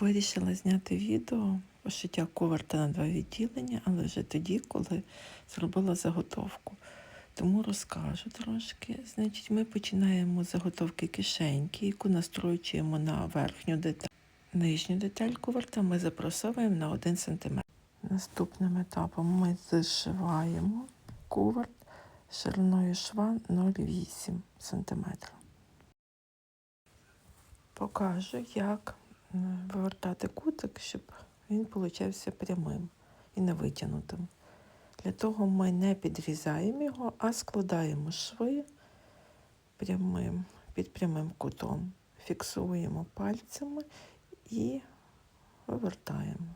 Вирішила зняти відео пошиття коверта на два відділення, але вже тоді, коли зробила заготовку. Тому розкажу трошки. Значить, ми починаємо з заготовки кишеньки, яку настройчуємо на верхню деталь. Нижню деталь коверта ми запросовуємо на 1 см. Наступним етапом ми зшиваємо коверт шириною шва 0,8 см. Покажу, як вивертати кутик, щоб він получався прямим і не витягнутим. Для того ми не підрізаємо його, а складаємо шви прямим, під прямим кутом, фіксуємо пальцями і вивертаємо.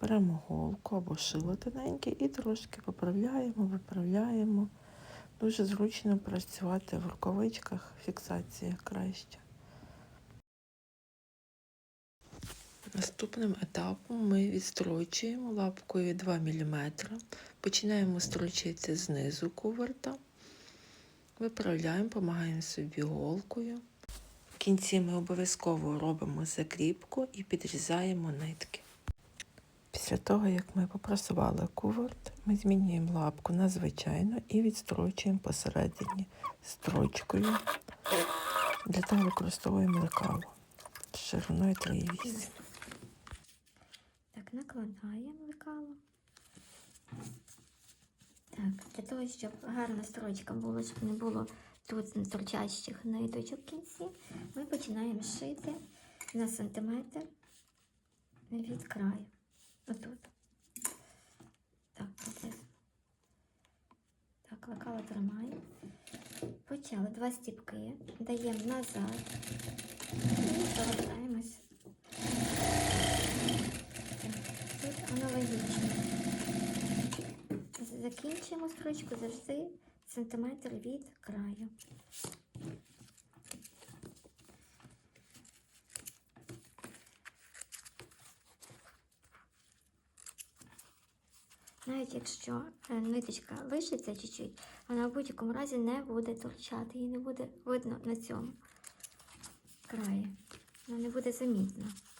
Беремо голку або шило тоненьке і трошки поправляємо, виправляємо. Дуже зручно працювати в рукавичках, фіксація краще. Наступним етапом ми відстрочуємо лапкою 2 мм. Починаємо строчити знизу куверта, виправляємо, допомагаємо собі голкою. В кінці ми обов'язково робимо закріпку і підрізаємо нитки. Після того, як ми попрасували куверт, ми змінюємо лапку на звичайну і відстрочуємо посередині строчкою. Для того використовуємо лекало шириною 3,8. Накладаємо лекало. Так, для того, щоб гарна строчка була, щоб не було тут торчащих ниточок в кінці, ми починаємо шити на сантиметр від краю. Отут. Так. Так, лекало тримаємо. Почали два стіпки, даємо назад і повертаємось. Тут аналогічно. Закінчуємо строчку завжди сантиметр від краю. Навіть якщо е, ниточка лишиться чуть-чуть, вона в будь-якому разі не буде торчати, її не буде видно на цьому краї. Вона не буде замітна. І